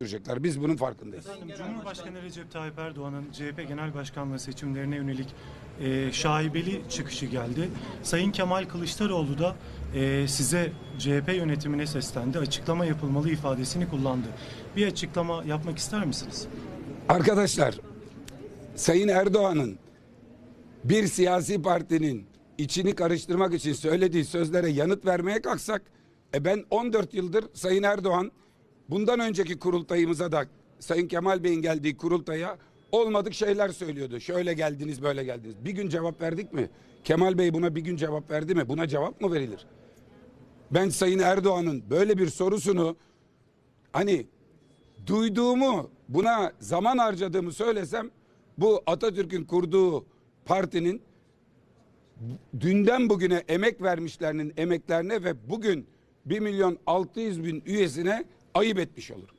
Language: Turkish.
görecekler. Biz bunun farkındayız. Efendim, Cumhurbaşkanı Recep Tayyip Erdoğan'ın CHP Genel Başkanlığı seçimlerine yönelik e, şaibeli çıkışı geldi. Sayın Kemal Kılıçdaroğlu da e, size CHP yönetimine seslendi. Açıklama yapılmalı ifadesini kullandı. Bir açıklama yapmak ister misiniz? Arkadaşlar, Sayın Erdoğan'ın bir siyasi partinin içini karıştırmak için söylediği sözlere yanıt vermeye kalksak, e ben 14 yıldır Sayın Erdoğan bundan önceki kurultayımıza da Sayın Kemal Bey'in geldiği kurultaya olmadık şeyler söylüyordu. Şöyle geldiniz, böyle geldiniz. Bir gün cevap verdik mi? Kemal Bey buna bir gün cevap verdi mi? Buna cevap mı verilir? Ben Sayın Erdoğan'ın böyle bir sorusunu hani duyduğumu buna zaman harcadığımı söylesem bu Atatürk'ün kurduğu partinin dünden bugüne emek vermişlerinin emeklerine ve bugün 1 milyon 600 bin üyesine ayıp etmiş olur.